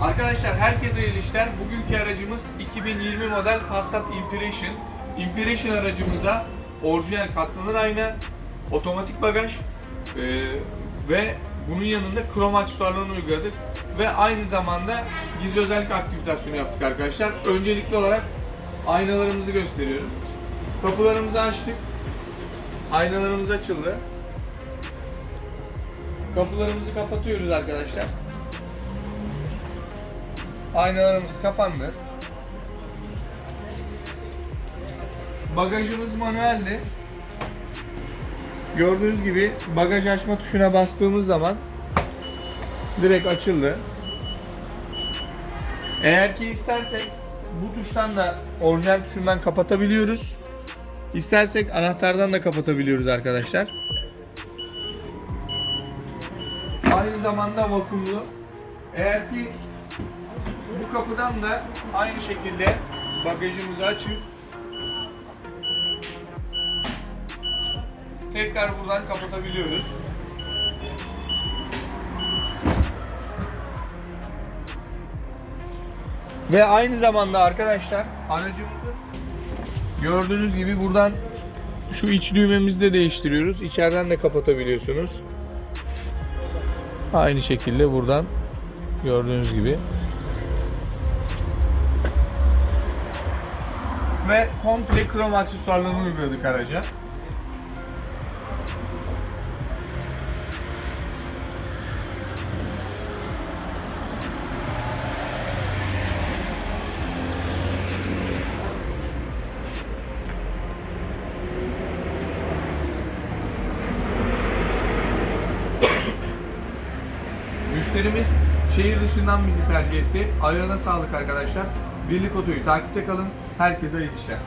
Arkadaşlar herkese hayırlı işler. Bugünkü aracımız 2020 model Passat Impression. Impression aracımıza orijinal katlanır ayna, otomatik bagaj e, ve bunun yanında krom aksesuarlarını uyguladık. Ve aynı zamanda gizli özellik aktivitasyonu yaptık arkadaşlar. Öncelikli olarak aynalarımızı gösteriyorum. Kapılarımızı açtık. Aynalarımız açıldı. Kapılarımızı kapatıyoruz arkadaşlar. Aynalarımız kapandı. Bagajımız manueldi. Gördüğünüz gibi bagaj açma tuşuna bastığımız zaman direkt açıldı. Eğer ki istersek bu tuştan da orijinal tuşundan kapatabiliyoruz. İstersek anahtardan da kapatabiliyoruz arkadaşlar. Aynı zamanda vakumlu. Eğer ki bu kapıdan da aynı şekilde bagajımızı açıp tekrar buradan kapatabiliyoruz. Ve aynı zamanda arkadaşlar aracımızı gördüğünüz gibi buradan şu iç düğmemizi de değiştiriyoruz. İçeriden de kapatabiliyorsunuz. Aynı şekilde buradan gördüğünüz gibi. Ve komple krom aksesuarlarını uyguladık araca. Müşterimiz şehir dışından bizi tercih etti. Ayağına sağlık arkadaşlar. Birlik Oto'yu takipte kalın. Herkese iyi işler.